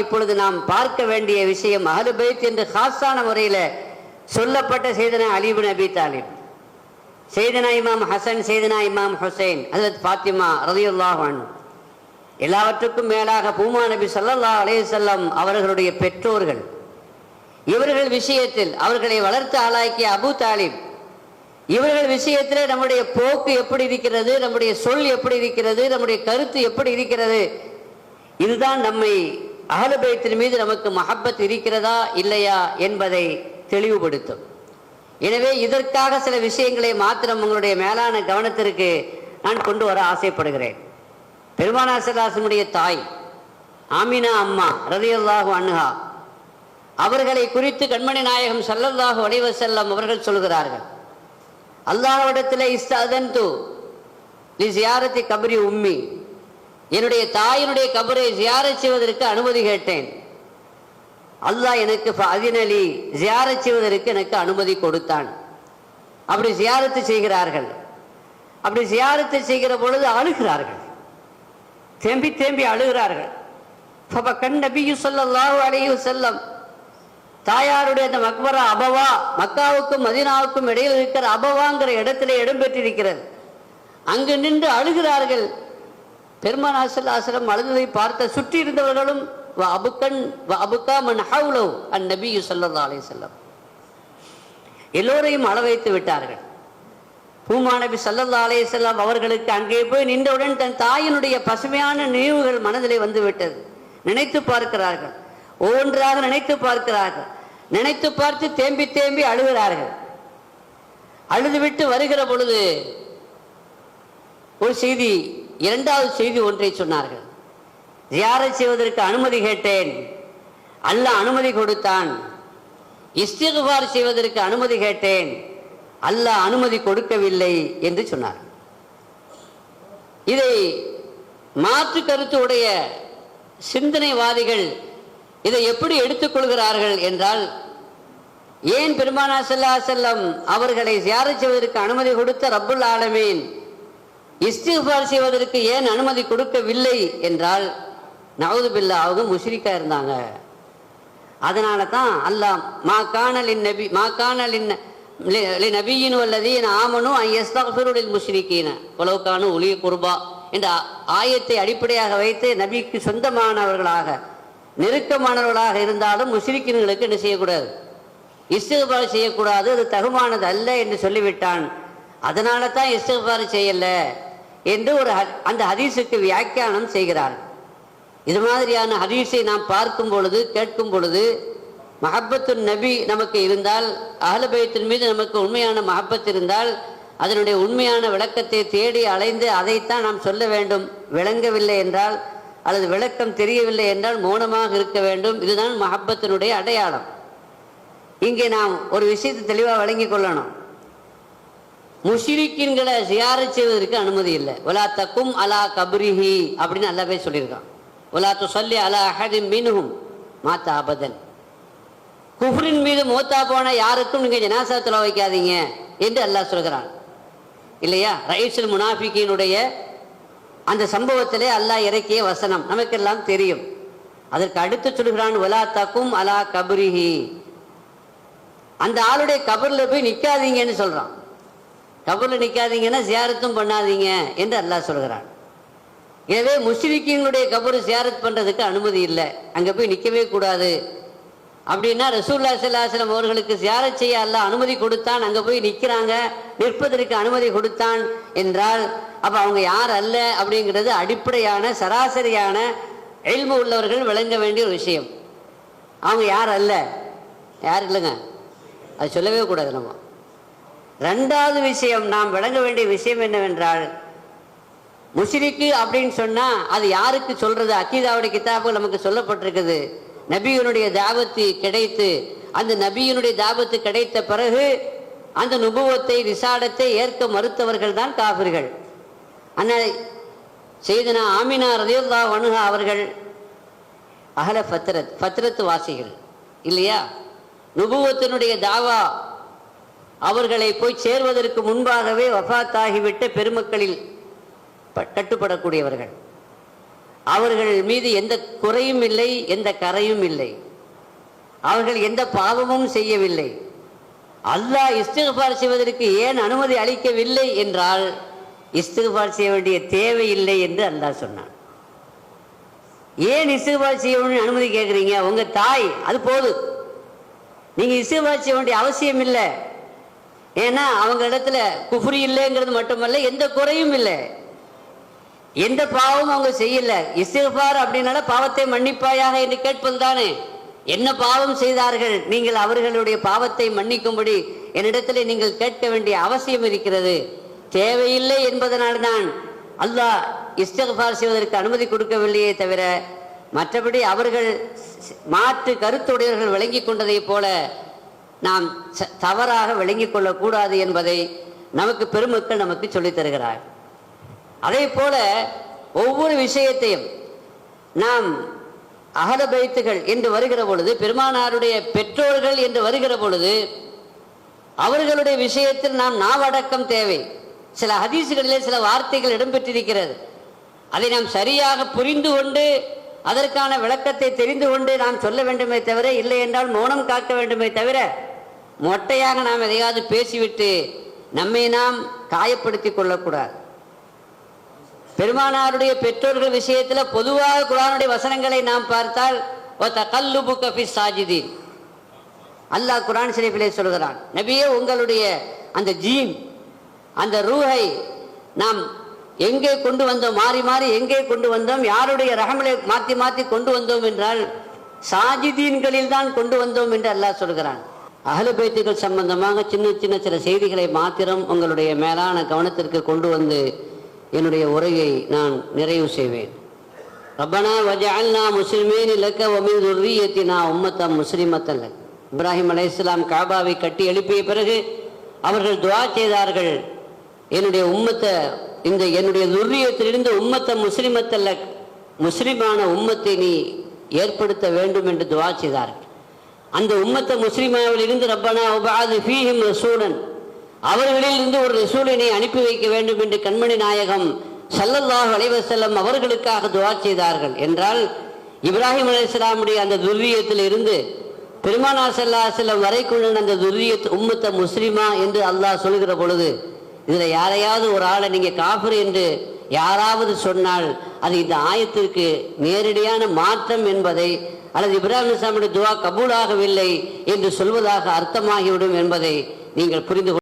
இப்பொழுது நாம் பார்க்க வேண்டிய விஷயம் அஹ்லுபைத் என்று ஹாஸான முறையில் சொல்லப்பட்ட செய்தனா அலிபு நபி தாலிப். செய்தனா இமாம் ஹசன் செய்தனா இமாம் ஹுசைன் ஹசரத் ஃபாத்திமா ரதியுல்லாஹ் எல்லாவற்றுக்கும் மேலாக பூமா நபி ஸல்லல்லாஹு அலேசல்லம் அவர்களுடைய பெற்றோர்கள். இவர்கள் விஷயத்தில் அவர்களை வளர்த்து ஆளாக்கிய அபு தாலிப். இவர்கள் விஷயத்தில் நம்முடைய போக்கு எப்படி இருக்கிறது நம்முடைய சொல் எப்படி இருக்கிறது நம்முடைய கருத்து எப்படி இருக்கிறது இதுதான் நம்மை அகலபயத்தின் மீது நமக்கு மஹப்பத் இருக்கிறதா இல்லையா என்பதை தெளிவுபடுத்தும். எனவே இதற்காக சில விஷயங்களை மாத்திரம் உங்களுடைய மேலான கவனத்திற்கு நான் கொண்டு வர ஆசைப்படுகிறேன். பெருமானாசலாசனுடைய தாய் ஆமினா அம்மா ரதியல்லாஹு அன்ஹா அவர்களை குறித்து கண்மணி நாயகம் சல்லல்லாஹு வடிவ செல்லம் அவர்கள் சொல்கிறார்கள். அல்லாஹ்விடத்தில் தூ லி ஜியாரத்தி கபரி உம்மி. என்னுடைய தாயினுடைய கபரை ஜியாரச் செய்வதற்கு அனுமதி கேட்டேன். அல்லாஹ் எனக்கு அதினலி ஜியாரச் செய்வதற்கு எனக்கு அனுமதி கொடுத்தான். அப்படி ஜியாரத்து செய்கிறார்கள். அப்படி ஜியாரத்து செய்கிற பொழுது அழுகிறார்கள். தேம்பி தேம்பி அழுகிறார்கள். கண் நபியு ஸல்லல்லாஹு அலைஹி செல்லம் தாயாருடைய அந்த மக்பரா அபவா மக்காவுக்கும் மதினாவுக்கும் இடையில் இருக்கிற அபவாங்கிற இடத்துல இடம்பெற்றிருக்கிறது அங்கு நின்று அழுகிறார்கள். பெருமான் ஆசலம் அழுததை பார்த்த சுற்றி இருந்தவர்களும் வ அபுக்கன் வ அபுக்கா மன் ஹவுலவ் அன் நபியு ஸல்லல்லாஹு அலைஹி எல்லோரையும் அழ வைத்து விட்டார்கள். பூமாநபி நபி ஸல்லல்லாஹு அவர்களுக்கு அங்கே போய் நின்றவுடன் தன் தாயினுடைய பசுமையான நினைவுகள் மனதிலே வந்துவிட்டது நினைத்து பார்க்கிறார்கள். ஒவ்வொன்றாக நினைத்து பார்க்கிறார்கள். நினைத்து பார்த்து தேம்பி தேம்பி அழுகிறார்கள். அழுதுவிட்டு வருகிற பொழுது ஒரு செய்தி இரண்டாவது செய்தி ஒன்றை சொன்னார்கள். ஜியாரத் செய்வதற்கு அனுமதி கேட்டேன். அல்ல அனுமதி கொடுத்தான். இஸ்திகுபார் செய்வதற்கு அனுமதி கேட்டேன். அல்ல அனுமதி கொடுக்கவில்லை என்று சொன்னார். இதை மாற்று கருத்து உடைய சிந்தனைவாதிகள் இதை எப்படி எடுத்துக்கொள்கிறார்கள் என்றால் ஏன் பெருமானா செல்லா செல்லம் அவர்களை சியாரச் செய்வதற்கு அனுமதி கொடுத்த ரப்புல் ஆலமீன் இஸ்திஃபார் செய்வதற்கு ஏன் அனுமதி கொடுக்கவில்லை என்றால் நவது பில்லா அவங்க முஷ்ரிக்கா இருந்தாங்க. அதனால தான் அல்லாஹ் மா காணலின் நபி மா காணலின் நபியின் வல்லதீன் ஆமனும் ஐயஸ்தஃபிருலில் முஷ்ரிக்கீன. உலவுக்கான ஒளிய குர்பா என்ற ஆயத்தை அடிப்படையாக வைத்து நபிக்கு சொந்தமானவர்களாக நெருக்கமானவர்களாக இருந்தாலும் முஷ்ரிக்கின்களுக்கு என்ன செய்யக்கூடாது? இஸ்திஃபார் செய்யக்கூடாது அது தகுமானது அல்ல என்று சொல்லிவிட்டான். அதனால தான் இஸ்திஃபார் செய்யல. என்று ஒரு ஹ- அந்த ஹதீஸுக்கு வியாக்கியானம் செய்கிறார் இது மாதிரியான ஹதீஸை நாம் பார்க்கும் பொழுது கேட்கும் பொழுது மஹப்பத்து நபி நமக்கு இருந்தால் அகலபயத்தின் மீது நமக்கு உண்மையான மஹப்பத் இருந்தால் அதனுடைய உண்மையான விளக்கத்தை தேடி அலைந்து அதைத்தான் நாம் சொல்ல வேண்டும். விளங்கவில்லை என்றால் அல்லது விளக்கம் தெரியவில்லை என்றால் மௌனமாக இருக்க வேண்டும். இதுதான் மஹப்பத்தினுடைய அடையாளம். இங்கே நாம் ஒரு விஷயத்தை தெளிவாக வழங்கி கொள்ளணும். முஷிரிக்கின்களை ஜியாரத் செய்வதற்கு அனுமதி இல்லை. ஒலா தக்கும் அலா கப்ரிஹி அப்படின்னு நல்லாவே சொல்லியிருக்கான். ஒலா து சொல்லி அலா அஹதின் மீனுகும் மாத்தா அபதன். குஃப்ரின் மீது மூத்தா போன யாருக்கும் நீங்கள் ஜனாசா தொலை வைக்காதீங்க என்று அல்லாஹ் சொல்கிறான். இல்லையா? ரைசுல் முனாஃபிக்கினுடைய அந்த சம்பவத்திலே அல்லாஹ் இறக்கிய வசனம் நமக்கெல்லாம் தெரியும். அதற்கு அடுத்து சொல்கிறான் ஒலா தக்கும் அலா கப்ரிஹி அந்த ஆளுடைய கபரில் போய் நிற்காதீங்கன்னு சொல்கிறான் கபரில் நிற்காதீங்கன்னா சியாரத்தும் பண்ணாதீங்க என்று அல்லாஹ் சொல்கிறான். எனவே முஸ்லிக்கிங்களுடைய கபரு சியாரத் பண்ணுறதுக்கு அனுமதி இல்லை. அங்கே போய் நிற்கவே கூடாது. அப்படின்னா ரசூல்லா சல்லாஹலம் அவர்களுக்கு சியாரத் செய்ய அல்ல அனுமதி கொடுத்தான். அங்கே போய் நிற்கிறாங்க நிற்பதற்கு அனுமதி கொடுத்தான் என்றால் அப்போ அவங்க யார் அல்ல அப்படிங்கிறது அடிப்படையான சராசரியான எல்மு உள்ளவர்கள் விளங்க வேண்டிய ஒரு விஷயம். அவங்க யார் அல்ல? யார் இல்லைங்க? அது சொல்லவே கூடாது நம்ம. ரெண்டாவது விஷயம் நாம் விளங்க வேண்டிய விஷயம் என்னவென்றால் முஷ்ரிக்கு அப்படின்னு சொன்னால் அது யாருக்கு சொல்றது? அக்கீதாவுடைய கிதாபுகள் நமக்கு சொல்லப்பட்டிருக்குது. நபியினுடைய தாபத்து கிடைத்து அந்த நபியினுடைய தாபத்து கிடைத்த பிறகு அந்த நுபுவத்தை ரிசாடத்தை ஏற்க மறுத்தவர்கள் தான் காபிர்கள். ஆனால் செய்தனா ஆமினா ரதியுல்லா வனுகா அவர்கள் அகல ஃபத்ரத் ஃபத்ரத் வாசிகள் இல்லையா? நுபுவத்தினுடைய தாவா அவர்களை போய் சேர்வதற்கு முன்பாகவே வஃபாத்தாகிவிட்ட பெருமக்களில் கட்டுப்படக்கூடியவர்கள் அவர்கள் மீது எந்த குறையும் இல்லை எந்த கரையும் இல்லை. அவர்கள் எந்த பாவமும் செய்யவில்லை. அல்லாஹ் இஸ்திகபார் செய்வதற்கு ஏன் அனுமதி அளிக்கவில்லை என்றால் இஸ்திகபார் செய்ய வேண்டிய தேவையில்லை என்று அல்லாஹ் சொன்னான். ஏன் இஸ்திகபார் செய்ய வேண்டிய அனுமதி கேட்குறீங்க? உங்கள் தாய் அது போதும். நீங்கள் இஸ்திகபார் செய்ய வேண்டிய அவசியம் இல்லை. ஏன்னா அவங்க இடத்துல குஃப்ரி இல்லைங்கிறது மட்டுமல்ல எந்த குறையும் இல்லை. எந்த பாவமும் அவங்க செய்யல. இஸ்திகபார் அப்படின்னால பாவத்தை மன்னிப்பாயாக என்று கேட்பது தானே. என்ன பாவம் செய்தார்கள்? நீங்கள் அவர்களுடைய பாவத்தை மன்னிக்கும்படி என்னிடத்தில் நீங்கள் கேட்க வேண்டிய அவசியம் இருக்கிறது. தேவையில்லை என்பதனால் தான் அல்லாஹ் இஸ்தகபார் செய்வதற்கு அனுமதி கொடுக்கவில்லையே தவிர மற்றபடி அவர்கள் மாற்று கருத்துடையவர்கள் விளங்கி கொண்டதைப் போல நாம் ச- தவறாக விளங்கிக் கொள்ளக்கூடாது என்பதை நமக்கு பெருமக்கள் நமக்கு சொல்லித் தருகிறார் அதே போல ஒவ்வொரு விஷயத்தையும் நாம் அகல பைத்துகள் என்று வருகிற பொழுது பெருமானாருடைய பெற்றோர்கள் என்று வருகிற பொழுது அவர்களுடைய விஷயத்தில் நாம் நாவடக்கம் தேவை. சில ஹதீசுகளிலே சில வார்த்தைகள் இடம்பெற்றிருக்கிறது. அதை நாம் சரியாக புரிந்து கொண்டு அதற்கான விளக்கத்தை தெரிந்து கொண்டு நாம் சொல்ல வேண்டுமே தவிர இல்லை என்றால் மௌனம் காக்க வேண்டுமே தவிர மொட்டையாக நாம் எதையாவது பேசிவிட்டு நம்மை நாம் காயப்படுத்திக் கொள்ளக்கூடாது. பெருமானாருடைய பெற்றோர்கள் விஷயத்தில் பொதுவாக குரானுடைய வசனங்களை நாம் பார்த்தால் "வ தகல்லுபுக ஃபி சாஜிதீன்." அல்லாஹ் குரான் ஷரீஃபிலே சொல்கிறான் நபியே உங்களுடைய அந்த ஜீன் அந்த ரூஹை நாம் எங்கே கொண்டு வந்தோம்? மாறி மாறி எங்கே கொண்டு வந்தோம்? யாருடைய ரகமலை மாற்றி மாற்றி கொண்டு வந்தோம் என்றால் சாஜிதீன்களில் தான் கொண்டு வந்தோம் என்று அல்லாஹ் சொல்கிறான். அகல சம்பந்தமாக சின்ன சின்ன சில செய்திகளை மாத்திரம் உங்களுடைய மேலான கவனத்திற்கு கொண்டு வந்து என்னுடைய உரையை நான் நிறைவு செய்வேன். ரப்பனா வஜால்னா முஸ்லிமீன் லக்க வமின் துர்ரியத்தினா உம்மத்தம் முஸ்லிமத்தல்ல இப்ராஹிம் இப்ராஹிம் இஸ்லாம் காபாவை கட்டி எழுப்பிய பிறகு அவர்கள் துவா செய்தார்கள். என்னுடைய உம்மத்தை இந்த என்னுடைய துர்ரியத்திலிருந்து உம்மத்தை முஸ்லிமத்தல்ல முஸ்லிமான உம்மத்தை நீ ஏற்படுத்த வேண்டும் என்று துவா செய்தார்கள். அந்த உம்மத்த முஸ்லிமாவில் இருந்து ரப்பனா உபாது ஃபீஹிம் ரசூலன் அவர்களில் இருந்து ஒரு ரசூலினை அனுப்பி வைக்க வேண்டும் என்று கண்மணி நாயகம் சல்லல்லாஹ் அலைவசல்லம் அவர்களுக்காக துவா செய்தார்கள். என்றால் இப்ராஹிம் அலைஹிஸ்ஸலாமுடைய அந்த துர்வியத்தில் இருந்து பெருமானா சல்லா செல்லம் வரைக்குள்ள அந்த துர்ரியத் உம்மத்த முஸ்லிமா என்று அல்லாஹ் சொல்கிற பொழுது இதில் யாரையாவது ஒரு ஆளை நீங்கள் காஃபிர் என்று யாராவது சொன்னால் அது இந்த ஆயத்திற்கு நேரடியான மாற்றம் என்பதை அல்லது இப்ராஹிம் இஸ்லாமுடைய துவா கபூலாகவில்லை என்று சொல்வதாக அர்த்தமாகிவிடும் என்பதை நீங்கள் புரிந்து